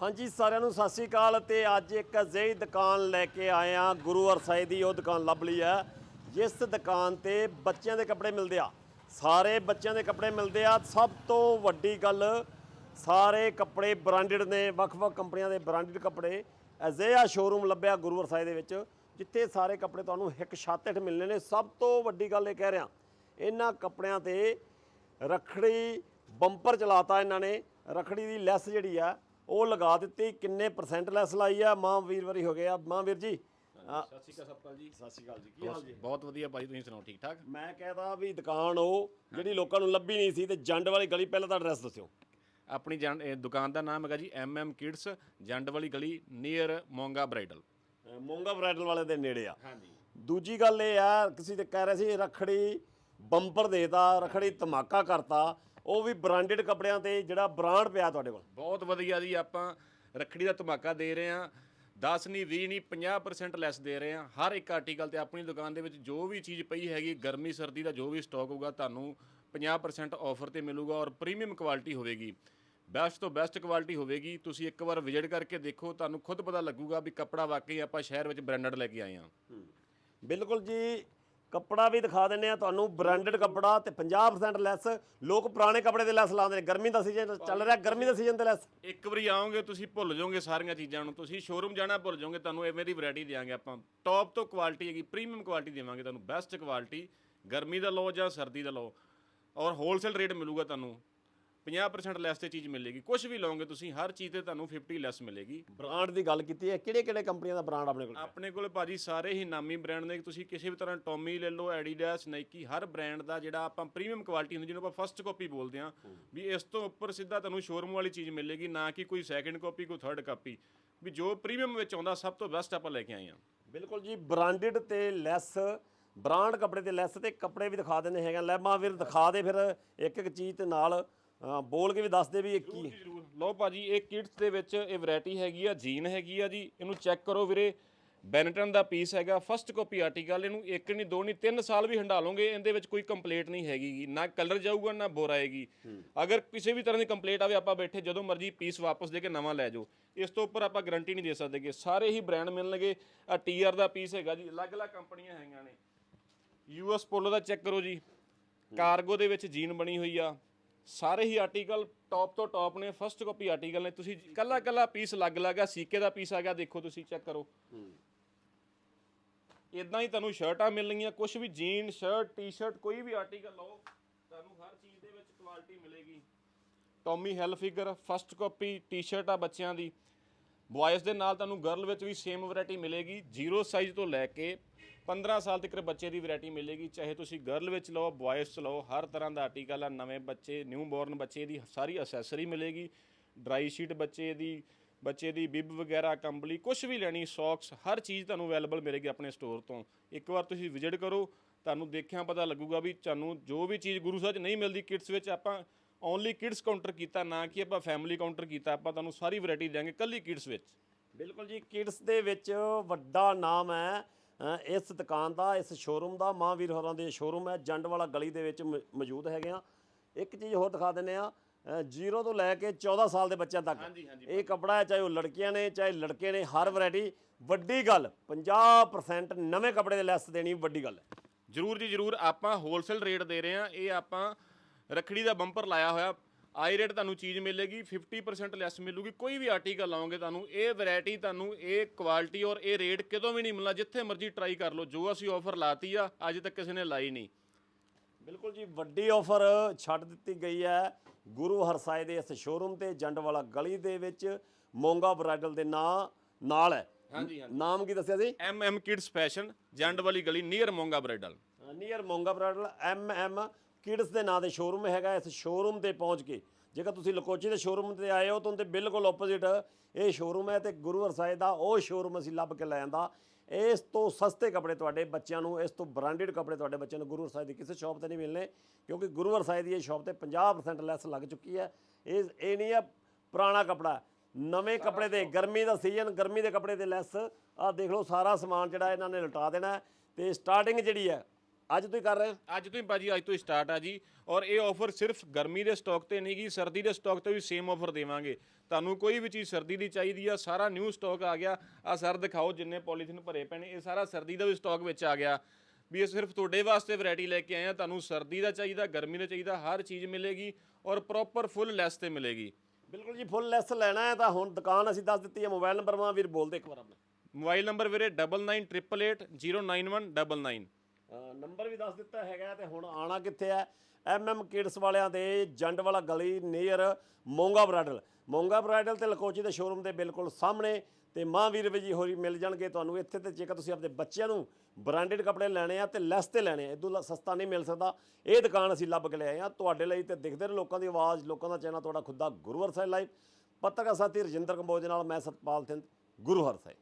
ਹਾਂਜੀ, ਸਾਰਿਆਂ ਨੂੰ ਸਤਿ ਸ੍ਰੀ ਅਕਾਲ ਤੇ ਅੱਜ ਇੱਕ ਅਜਿਹੀ ਦੁਕਾਨ ਲੈ ਕੇ ਆਏ ਆ ਗੁਰੂ ਅਰਸਾਏ ਦੀ ਉਹ ਦੁਕਾਨ ਲੱਭ ਲਈ ਹੈ। ਜਿਸ ਦੁਕਾਨ ਤੇ ਬੱਚਿਆਂ ਦੇ ਕੱਪੜੇ ਮਿਲਦੇ ਆ। ਸਾਰੇ ਬੱਚਿਆਂ ਦੇ ਕੱਪੜੇ ਮਿਲਦੇ ਆ। ਸਭ ਤੋਂ ਵੱਡੀ ਗੱਲ, ਸਾਰੇ ਕੱਪੜੇ ਬ੍ਰਾਂਡਡ ਨੇ, ਵੱਖ-ਵੱਖ ਕੰਪਨੀਆਂ ਦੇ ਬ੍ਰਾਂਡਡ ਕੱਪੜੇ। ਅਜਿਹਾ ਸ਼ੋਰੂਮ ਲੱਭਿਆ ਗੁਰੂ ਅਰਸਾਈ ਦੇ ਵਿੱਚ, ਜਿੱਥੇ ਸਾਰੇ ਕੱਪੜੇ ਤੁਹਾਨੂੰ ਇੱਕ ਛੱਤ ਹੇਠ ਮਿਲਣੇ ਨੇ। ਸਭ ਤੋਂ ਵੱਡੀ ਗੱਲ ਇਹ ਕਹਿ ਰਿਹਾ, ਇਹਨਾਂ ਕੱਪੜਿਆਂ ਤੇ ਰਖੜੀ ਬੰਪਰ ਚਲਾਤਾ ਇਹਨਾਂ ਨੇ। ਰਖੜੀ ਦੀ ਲੈਸ ਜਿਹੜੀ ਆ ਉਹ ਲਗਾ ਦਿੱਤੀ ਕਿੰਨੇ ਪਰਸੈਂਟ ਲੈਸ ਲਾਈ ਆ? ਮਾਂ ਵੀਰ ਹੋ ਗਿਆ ਮਾਂ ਵੀਰ ਜੀ ਸਤਿ ਸ਼੍ਰੀ ਅਕਾਲ ਸਤਪਾਲ ਜੀ। ਸਤਿ ਸ਼੍ਰੀ ਅਕਾਲ ਜੀ ਕੀ ਹਾਲ ਜੀ? ਬਹੁਤ ਵਧੀਆ ਭਾਜੀ ਤੁਸੀਂ ਸੁਣਾਓ ਠੀਕ ਠਾਕ? ਮੈਂ ਕਹਿੰਦਾ ਵੀ ਦੁਕਾਨ ਉਹ ਜਿਹੜੀ ਲੋਕਾਂ ਨੂੰ ਲੱਭੀ ਨਹੀਂ ਸੀ ਤੇ ਜੰਡ ਵਾਲੀ ਗਲੀ ਪਹਿਲਾਂ ਤਾਂ ਐਡਰੈਸ ਦੱਸਿਓ। ਆਪਣੀ ਇਹ ਦੁਕਾਨ ਦਾ ਨਾਮ ਹੈਗਾ ਜੀ ਐਮ ਕਿਡਸ ਜੰਡ ਵਾਲੀ ਗਲੀ near Monga bridal. Uh, Monga bridal ਵਾਲੇ ਦੇ ਨੇੜੇ ਆ। ਹਾਂਜੀ। ਦੂਜੀ ਗੱਲ ਇਹ ਆ ਕਿਸੇ ਤੇ ਕਹਿ ਰਹੇ ਸੀ ਰਖੜੀ ਬੰਪਰ ਦੇਤਾ ਰਖੜੀ ਧਮਾਕਾ ਕਰਤਾ ਉਹ ਵੀ ਬ੍ਰਾਂਡਡ ਕੱਪੜਿਆਂ ਤੇ ਜਿਹੜਾ ਬ੍ਰਾਂਡ ਪਿਆ ਤੁਹਾਡੇ ਕੋਲ? ਬਹੁਤ ਵਧੀਆ ਜੀ ਆਪਾਂ ਰੱਖੜੀ ਦਾ ਧਮਾਕਾ ਦੇ ਰਹੇ ਹਾਂ। 10 ਨਹੀਂ 20 ਨਹੀਂ 50% ਲੈਸ ਦੇ ਰਹੇ ਹਾਂ। ਹਰ ਇੱਕ ਆਰਟੀਕਲ ਤੇ ਆਪਣੀ ਦੁਕਾਨ ਦੇ ਵਿੱਚ ਜੋ ਵੀ ਚੀਜ਼ ਪਈ ਹੈਗੀ ਗਰਮੀ ਸਰਦੀ ਦਾ ਜੋ ਵੀ ਸਟਾਕ ਹੋਊਗਾ ਤੁਹਾਨੂੰ 50% ਆਫਰ ਤੇ ਮਿਲੂਗਾ ਔਰ ਪ੍ਰੀਮੀਅਮ ਕੁਆਲਿਟੀ ਹੋਵੇਗੀ। ਬੈਸਟ ਤੋਂ ਬੈਸਟ ਕੁਆਲਿਟੀ ਹੋਵੇਗੀ। ਤੁਸੀਂ ਇੱਕ ਵਾਰ ਵਿਜ਼ਿਟ ਕਰਕੇ ਦੇਖੋ ਤੁਹਾਨੂੰ ਖੁਦ ਪਤਾ ਲੱਗੂਗਾ ਵੀ ਕੱਪੜਾ ਵਾਕਈ ਆਪਾਂ ਸ਼ਹਿਰ ਵਿੱਚ ਬ੍ਰਾਂਡਡ ਲੈ ਕੇ ਆਏ ਹਾਂ। ਬਿਲਕੁਲ ਜੀ ਕੱਪੜਾ ਵੀ ਦਿਖਾ ਦਿੰਨੇ ਆ ਤੁਹਾਨੂੰ ਬ੍ਰਾਂਡਡ ਕੱਪੜਾ ਤੇ 50% ਲੈਸ ਲੋਕ ਪੁਰਾਣੇ ਕੱਪੜੇ ਦੇ ਲੈਸ ਲਾਉਂਦੇ ਨੇ। ਗਰਮੀ ਦਾ ਸੀਜ਼ਨ ਚੱਲ ਰਿਹਾ, ਗਰਮੀ ਦਾ ਸੀਜ਼ਨ ਤੇ ਲੈਸ ਇੱਕ ਵਾਰੀ ਆਓਗੇ, ਤੁਸੀਂ ਭੁੱਲ ਜਾਓਗੇ ਸਾਰੀਆਂ ਚੀਜ਼ਾਂ ਨੂੰ। ਤੁਸੀਂ ਸ਼ੋਰੂਮ ਜਾਣਾ, ਭੁੱਲ ਜਾਓਗੇ, ਤੁਹਾਨੂੰ ਐਵੇਂ ਦੀ ਵੈਰਾਈਟੀ ਦੇਵਾਂਗੇ ਆਪਾਂ। ਟੌਪ ਤੋਂ ਕੁਆਲਿਟੀ ਹੈਗੀ ਪ੍ਰੀਮੀਅਮ ਕੁਆਲਿਟੀ ਦੇਵਾਂਗੇ ਤੁਹਾਨੂੰ ਬੈਸਟ ਕੁਆਲਿਟੀ ਗਰਮੀ ਦਾ ਲਓ ਜਾਂ ਸਰਦੀ ਦਾ ਲਓ। ਔਰ ਹੋਲਸੇਲ ਰੇਟ ਮਿਲੂਗਾ ਤੁਹਾਨੂੰ। 50% ਲੈਸ ਤੇ ਚੀਜ਼ ਮਿਲੇਗੀ। ਕੁਝ ਵੀ ਲਓਗੇ ਤੁਸੀਂ ਹਰ ਚੀਜ਼ ਤੇ ਤੁਹਾਨੂੰ 50 ਲੈਸ ਮਿਲੇਗੀ। ਬ੍ਰਾਂਡ ਦੀ ਗੱਲ ਕੀਤੀ ਹੈ ਕਿਹੜੇ ਕਿਹੜੇ ਕੰਪਨੀਆਂ ਦਾ ਬ੍ਰਾਂਡ ਆਪਣੇ ਕੋਲ ਆਪਣੇ ਕੋਲ ਭਾਜੀ ਸਾਰੇ ਹੀ ਨਾਮੀ ਬ੍ਰਾਂਡ ਨੇ। ਤੁਸੀਂ ਕਿਸੇ ਵੀ ਤਰ੍ਹਾਂ ਟੋਮੀ ਲੈ ਲਓ ਐਡੀਡਾਸ ਨਾਈਕੀ ਹਰ ਬ੍ਰਾਂਡ ਦਾ ਜਿਹੜਾ ਆਪਾਂ ਪ੍ਰੀਮੀਅਮ ਕੁਆਲਿਟੀ ਹੁੰਦੀ ਜਿਹਨੂੰ ਆਪਾਂ ਫਸਟ ਕਾਪੀ ਬੋਲਦੇ ਆ ਵੀ ਇਸ ਤੋਂ ਉੱਪਰ ਸਿੱਧਾ ਤੁਹਾਨੂੰ ਸ਼ੋਰੂਮ ਵਾਲੀ ਚੀਜ਼ ਮਿਲੇਗੀ ਨਾ ਕਿ ਕੋਈ ਸੈਕੰਡ ਕਾਪੀ ਕੋਈ ਥਰਡ ਕਾਪੀ ਵੀ ਜੋ ਪ੍ਰੀਮੀਅਮ ਵਿੱਚ ਆਉਂਦਾ ਸਭ ਤੋਂ ਬੈਸਟ ਆਪਾਂ ਲੈ ਕੇ ਆਏ ਆ ਬਿਲਕੁਲ ਜੀ ਬ੍ਰਾਂਡਡ ਤੇ ਲੈਸ ਬ੍ਰਾਂਡ ਕੱਪੜੇ ਤੇ ਲੈਸ ਤੇ ਕੱਪੜੇ ਵੀ ਦਿਖਾ ਦਿੰਦੇ ਹੈਗਾ ਲੈ ਮਾਂ ਵੀਰ ਦਿਖਾ ਦੇ ਫਿਰ ਇੱਕ ਇੱਕ ਚੀਜ਼ ਤੇ ਨਾਲ। ਬੋਲ ਕੇ ਵੀ ਦੱਸ ਦੇ ਵੀ ਇਹ ਕੀ ਹੈ। ਜ਼ਰੂਰ। ਲਓ ਭਾਜੀ ਇਹ ਕਿਡਸ ਦੇ ਵਿੱਚ ਇਹ ਵੈਰਾਈਟੀ ਹੈਗੀ ਆ ਜੀਨ ਹੈਗੀ ਆ ਜੀ। ਇਹਨੂੰ ਚੈੱਕ ਕਰੋ ਵੀਰੇ। ਬੈਨਟਨ ਦਾ ਪੀਸ ਹੈਗਾ ਫਸਟ ਕਾਪੀ ਆਰਟੀਕਲ ਇਹਨੂੰ ਇੱਕ ਨਹੀਂ ਦੋ ਨਹੀਂ ਤਿੰਨ ਸਾਲ ਵੀ ਹੰਡਾ ਲਓਗੇ ਇਹਦੇ ਵਿੱਚ ਕੋਈ ਕੰਪਲੇਂਟ ਨਹੀਂ ਹੈਗੀ। ਨਾ ਕਲਰ ਜਾਊਗਾ ਨਾ ਬੋਰ ਆਏਗੀ। ਅਗਰ ਕਿਸੇ ਵੀ ਤਰ੍ਹਾਂ ਦੀ ਕੰਪਲੇਂਟ ਆਵੇ ਆਪਾਂ ਬੈਠੇ ਜਦੋਂ ਮਰਜ਼ੀ ਪੀਸ ਵਾਪਸ ਦੇ ਕੇ ਨਵਾਂ ਲੈ ਜਾਓ। ਇਸ ਤੋਂ ਉੱਪਰ ਆਪਾਂ ਗਾਰੰਟੀ ਨਹੀਂ ਦੇ ਸਕਦੇ ਕਿ ਸਾਰੇ ਹੀ ਬ੍ਰਾਂਡ ਮਿਲਣਗੇ। ਆ ਟੀਆਰ ਦਾ ਪੀਸ ਹੈਗਾ ਜੀ ਅਲੱਗ-ਅਲੱਗ ਕੰਪਨੀਆਂ ਹੈਗੀਆਂ ਨੇ। ਯੂਐਸ ਪੋਲੋ ਦਾ ਚੈੱਕ ਕਰੋ ਜੀ। ਕਾਰਗੋ ਦੇ ਵਿੱਚ ਜੀਨ ਬਣੀ ਹੋਈ ਆ। ਸਾਰੇ ਹੀ ਆਰਟੀਕਲ ਟੌਪ ਤੋਂ ਟੌਪ ਨੇ ਫਸਟ ਕਾਪੀ ਆਰਟੀਕਲ ਨੇ। ਤੁਸੀਂ ਕੱਲਾ ਕੱਲਾ ਪੀਸ ਲੱਗ ਲੱਗਾ ਸੀਕੇ ਦਾ ਪੀਸ ਆ ਗਿਆ ਦੇਖੋ ਤੁਸੀਂ ਚੈੱਕ ਕਰੋ। ਇਦਾਂ ਹੀ ਤੁਹਾਨੂੰ ਸ਼ਰਟਾਂ ਮਿਲਣਗੀਆਂ ਕੁਝ ਵੀ ਜੀਨ ਸ਼ਰਟ ਟੀ-ਸ਼ਰਟ ਕੋਈ ਵੀ ਆਰਟੀਕਲ ਲਓ ਤੁਹਾਨੂੰ ਹਰ ਚੀਜ਼ ਦੇ ਵਿੱਚ ਕੁਆਲਿਟੀ ਮਿਲੇਗੀ। Tommy Hilfiger first copy t-shirt ਆ ਬੱਚਿਆਂ ਦੀ। ਬॉयਜ਼ ਦੇ ਨਾਲ ਤੁਹਾਨੂੰ ਗਰਲ ਵਿੱਚ ਵੀ ਸੇਮ ਵੈਰਾਈਟੀ ਮਿਲੇਗੀ। ਜ਼ੀਰੋ ਸਾਈਜ਼ ਤੋਂ ਲੈ ਕੇ 15 ਸਾਲ ਤੱਕ ਬੱਚੇ ਦੀ ਵੈਰਾਈਟੀ ਮਿਲੇਗੀ, ਚਾਹੇ ਤੁਸੀਂ ਗਰਲ ਵਿੱਚ ਲਓ ਬॉयਜ਼ ਚ ਲਓ, ਹਰ ਤਰ੍ਹਾਂ ਦਾ ਆਰਟੀਕਲ ਆ, ਨਵੇਂ ਬੱਚੇ ਨਿਊ ਬੋਰਨ ਬੱਚੇ ਦੀ ਸਾਰੀ ਅਸੈਸਰੀ ਮਿਲੇਗੀ ਡਰਾਈ ਸ਼ੀਟ ਬੱਚੇ ਦੀ ਬੱਚੇ ਦੀ ਬਿਬ ਵਗੈਰਾ, ਕੰਬਲੀ ਕੁਝ ਵੀ ਲੈਣੀ ਸੌਕਸ ਹਰ ਚੀਜ਼ ਤੁਹਾਨੂੰ ਅਵੇਲੇਬਲ ਮਿਲੇਗੀ ਆਪਣੇ ਸਟੋਰ ਤੋਂ। ਇੱਕ ਵਾਰ ਤੁਸੀਂ ਵਿਜ਼ਿਟ ਕਰੋ, ਤੁਹਾਨੂੰ ਦੇਖਿਆ ਪਤਾ ਲੱਗੂਗਾ ਵੀ ਤੁਹਾਨੂੰ ਜੋ ਵੀ ਚੀਜ਼ ਗੁਰੂ ਸਾਹਿਬ 'ਚ ਨਹੀਂ ਮਿਲਦੀ ਕਿਡਸ ਵਿੱਚ, ਆਪਾਂ ਓਨਲੀ ਕਿਡਸ ਕਾਊਂਟਰ ਕੀਤਾ, ਨਾ ਕਿ ਆਪਾਂ ਫੈਮਿਲੀ ਕਾਊਂਟਰ ਕੀਤਾ, ਆਪਾਂ ਤੁਹਾਨੂੰ ਸਾਰੀ ਵੈਰਾਈਟੀ ਦਿਆਂਗੇ ਕੱਲੀ ਕਿਡਸ ਵਿੱਚ। ਬਿਲਕੁਲ ਜੀ ਕਿਡਸ ਦੇ ਵਿੱਚ ਵੱਡਾ ਨਾਮ ਹੈ ਇਸ ਦੁਕਾਨ ਦਾ ਇਸ ਸ਼ੋਰੂਮ ਦਾ ਮਾਂ ਵੀਰ ਹੋਰਾਂ ਦੇ ਸ਼ੋਰੂਮ ਹੈ ਜੰਡ ਵਾਲਾ ਗਲੀ ਦੇ ਵਿੱਚ ਮੌਜੂਦ ਹੈਗੇ ਆ। ਇੱਕ ਚੀਜ਼ ਹੋਰ ਦਿਖਾ ਦਿੰਨੇ ਆ ਜ਼ੀਰੋ ਤੋਂ ਲੈ ਕੇ 14 ਸਾਲ ਦੇ ਬੱਚਿਆਂ ਤੱਕ। ਇਹ ਕਪੜਾ ਹੈ ਚਾਹੇ ਉਹ ਲੜਕੀਆਂ ਨੇ ਚਾਹੇ ਲੜਕੇ ਨੇ ਹਰ ਵੈਰਾਈਟੀ ਵੱਡੀ ਗੱਲ 50% ਨਵੇਂ ਕੱਪੜੇ ਦੇ ਲੈਸ ਦੇਣੀ ਵੱਡੀ ਗੱਲ ਹੈ। ਜਰੂਰ ਜੀ ਜਰੂਰ ਆਪਾਂ ਹੋਲਸੇਲ ਰੇਟ ਦੇ ਰਹੇ ਹਾਂ ਇਹ ਆਪਾਂ ਰਖੜੀ ਦਾ ਬੰਪਰ ਲਾਇਆ ਹੋਇਆ। ਆਈ ਰੇਟ ਤੁਹਾਨੂੰ ਚੀਜ਼ ਮਿਲੇਗੀ 50% ਲੈਸ ਮਿਲੂਗੀ ਕੋਈ ਵੀ ਆਰਟੀਕਲ ਲਾਓਗੇ ਤੁਹਾਨੂੰ ਇਹ ਵੈਰਾਈਟੀ ਤੁਹਾਨੂੰ ਇਹ ਕੁਆਲਿਟੀ ਔਰ ਇਹ ਰੇਟ ਕਿਤੋਂ ਵੀ ਨਹੀਂ ਮਿਲਣਾ ਜਿੱਥੇ ਮਰਜ਼ੀ ਟਰਾਈ ਕਰ ਲਓ ਜੋ ਅਸੀਂ ਆਫਰ ਲਾਤੀ ਆ ਅੱਜ ਤੱਕ ਕਿਸੇ ਨੇ ਲਾਈ ਨਹੀਂ। ਬਿਲਕੁਲ ਜੀ ਵੱਡੀ ਆਫਰ ਛੱਡ ਦਿੱਤੀ ਗਈ ਹੈ। ਗੁਰੂ ਹਰਸਾਏ ਦੇ ਇਸ ਸ਼ੋਰੂਮ ਤੇ ਜੰਡ ਵਾਲਾ ਗਲੀ ਦੇ ਵਿੱਚ ਮੋਂਗਾ ਬ੍ਰਾਈਡਲ ਦੇ ਨਾਂ ਨਾਲ ਹੈ। ਹਾਂਜੀ ਹਾਂਜੀ। ਨਾਮ ਕੀ ਦੱਸਿਆ ਸੀ? M M kids fashion Jand ਵਾਲੀ ਗਲੀ near Monga bridal near Monga bridal M M kids ਦੇ ਨਾਂ ਦੇ ਸ਼ੋਰੂਮ ਹੈਗਾ ਇਸ ਸ਼ੋਰੂਮ ਤੇ ਪਹੁੰਚ ਕੇ। ਜੇਕਰ ਤੁਸੀਂ ਲਕੋਚੀ ਦੇ ਸ਼ੋਰੂਮ ਤੇ ਆਏ ਹੋ ਤਾਂ ਉਹਦੇ ਬਿਲਕੁਲ ਆਪੋਜ਼ਿਟ ਇਹ ਸ਼ੋਰੂਮ ਹੈ ਤੇ ਗੁਰੂ ਹਰਸਾਏ ਦਾ ਉਹ ਸ਼ੋਰੂਮ ਅਸੀਂ ਲੱਭ ਕੇ ਲੈ ਆਂਦਾ। ਇਸ ਤੋਂ ਸਸਤੇ ਕੱਪੜੇ ਤੁਹਾਡੇ ਬੱਚਿਆਂ ਨੂੰ ਇਸ ਤੋਂ ਬ੍ਰਾਂਡਡ ਕੱਪੜੇ ਤੁਹਾਡੇ ਬੱਚਿਆਂ ਨੂੰ ਗੁਰੂ ਹਰਸਾਏ ਦੀ ਕਿਸੇ ਸ਼ਾਪ ਤੇ ਨਹੀਂ ਮਿਲਣੇ ਕਿਉਂਕਿ ਗੁਰੂ ਹਰਸਾਏ ਦੀ ਇਹ ਸ਼ਾਪ ਤੇ 50% ਲੈਸ ਲੱਗ ਚੁੱਕੀ ਹੈ। ਇਹ ਇਹ ਨਹੀਂ ਹੈ ਪੁਰਾਣਾ ਕੱਪੜਾ। ਨਵੇਂ ਕੱਪੜੇ ਦੇ ਗਰਮੀ ਦਾ ਸੀਜ਼ਨ ਗਰਮੀ ਦੇ ਕੱਪੜੇ ਤੇ ਲੈਸ ਆਹ ਦੇਖ ਲਓ ਸਾਰਾ ਸਮਾਨ ਜਿਹੜਾ ਇਹਨਾਂ ਨੇ ਲਟਾ ਦੇਣਾ ਤੇ ਸਟਾਰਟਿੰਗ ਜਿਹੜੀ ਹੈ ਅੱਜ ਤੁਸੀਂ ਕਰ ਰਹੇ ਹੋ? ਅੱਜ ਤੋਂ ਹੀ ਭਾਜੀ ਅੱਜ ਤੋਂ ਹੀ ਸਟਾਰਟ ਆ ਜੀ। ਔਰ ਇਹ ਆਫਰ ਸਿਰਫ ਗਰਮੀ ਦੇ ਸਟਾਕ ਤੇ ਨਹੀਂ ਗੀ ਸਰਦੀ ਦੇ ਸਟਾਕ ਤੇ ਵੀ ਸੇਮ ਆਫਰ ਦੇਵਾਂਗੇ। ਤੁਹਾਨੂੰ ਕੋਈ ਵੀ ਚੀਜ਼ ਸਰਦੀ ਦੀ ਚਾਹੀਦੀ ਆ ਸਾਰਾ ਨਿਊ ਸਟਾਕ ਆ ਗਿਆ। ਆ ਸਰ ਦਿਖਾਓ ਜਿੰਨੇ ਪੋਲੀਥਿਨ ਭਰੇ ਪਏ ਨੇ ਇਹ ਸਾਰਾ ਸਰਦੀ ਦਾ ਵੀ ਸਟਾਕ ਵਿੱਚ ਆ ਗਿਆ। ਵੀ ਇਹ ਸਿਰਫ ਤੁਹਾਡੇ ਵਾਸਤੇ ਵੈਰਾਈਟੀ ਲੈ ਕੇ ਆਏ ਆ ਤੁਹਾਨੂੰ ਸਰਦੀ ਦਾ ਚਾਹੀਦਾ ਗਰਮੀ ਦਾ ਚਾਹੀਦਾ ਹਰ ਚੀਜ਼ ਮਿਲੇਗੀ ਔਰ ਪ੍ਰੋਪਰ ਫੁੱਲ ਲੈਸ ਤੇ ਮਿਲੇਗੀ। ਬਿਲਕੁਲ ਜੀ ਫੁੱਲ ਲੈਸ ਲੈਣਾ ਹੈ ਤਾਂ ਹੁਣ ਦੁਕਾਨ ਅਸੀਂ ਦੱਸ ਦਿੱਤੀ ਹੈ ਮੋਬਾਈਲ ਨੰਬਰ ਮਾਂ ਵੀਰ ਬੋਲ ਦੇ ਇੱਕ ਵਾਰ ਆਪਣਾ। ਮੋਬਾਈਲ ਨੰਬਰ ਵੀਰੇ 9988099199 ਅਹ ਨੰਬਰ ਵੀ ਦੱਸ ਦਿੱਤਾ ਹੈਗਾ ਤੇ ਹੁਣ ਆਣਾ ਕਿੱਥੇ ਹੈ? ਐਮਐਮ ਕਿਡਸ ਵਾਲਿਆਂ ਦੇ ਜੰਡ ਵਾਲਾ ਗਲੀ near Monga bridal Monga bridal ਤੇ ਲਕੋਚੀ ਦੇ ਸ਼ੋਰੂਮ ਦੇ ਬਿਲਕੁਲ ਸਾਹਮਣੇ ਤੇ ਮਾਂ ਵੀਰ ਵੀ ਜੀ ਹੋਰੀ ਮਿਲ ਜਾਣਗੇ ਤੁਹਾਨੂੰ। ਇੱਥੇ ਤੇ ਜੇਕਰ ਤੁਸੀਂ ਆਪਣੇ ਬੱਚਿਆਂ ਨੂੰ ਬ੍ਰਾਂਡਡ ਕੱਪੜੇ ਲੈਣੇ ਆ ਤੇ ਲੈਸ ਤੇ ਲੈਣੇ ਆ ਇਦੋਂ ਸਸਤਾ ਨਹੀਂ ਮਿਲ ਸਕਦਾ। ਇਹ ਦੁਕਾਨ ਅਸੀਂ ਲੱਭ ਕੇ ਲਿਆਏ ਆ। ਤੁਹਾਡੇ ਲਈ ਤੇ ਦਿਖਦੇ ਨੇ ਲੋਕਾਂ ਦੀ ਆਵਾਜ਼, ਲੋਕਾਂ ਦਾ ਚੈਨਲ ਤੁਹਾਡਾ ਖੁੱਦਾ ਦਾ ਗੁਰੂ ਹਰਸਾਈ ਲਾਈਵ ਪੱਤਰਕਾਰ ਸਾਥੀ ਰਜਿੰਦਰ ਕੰਬੋਜ ਨਾਲ ਮੈਂ ਸਤਪਾਲ ਸਿੰਘ, ਗੁਰੂ ਹਰ ਸਾਹਿਬ।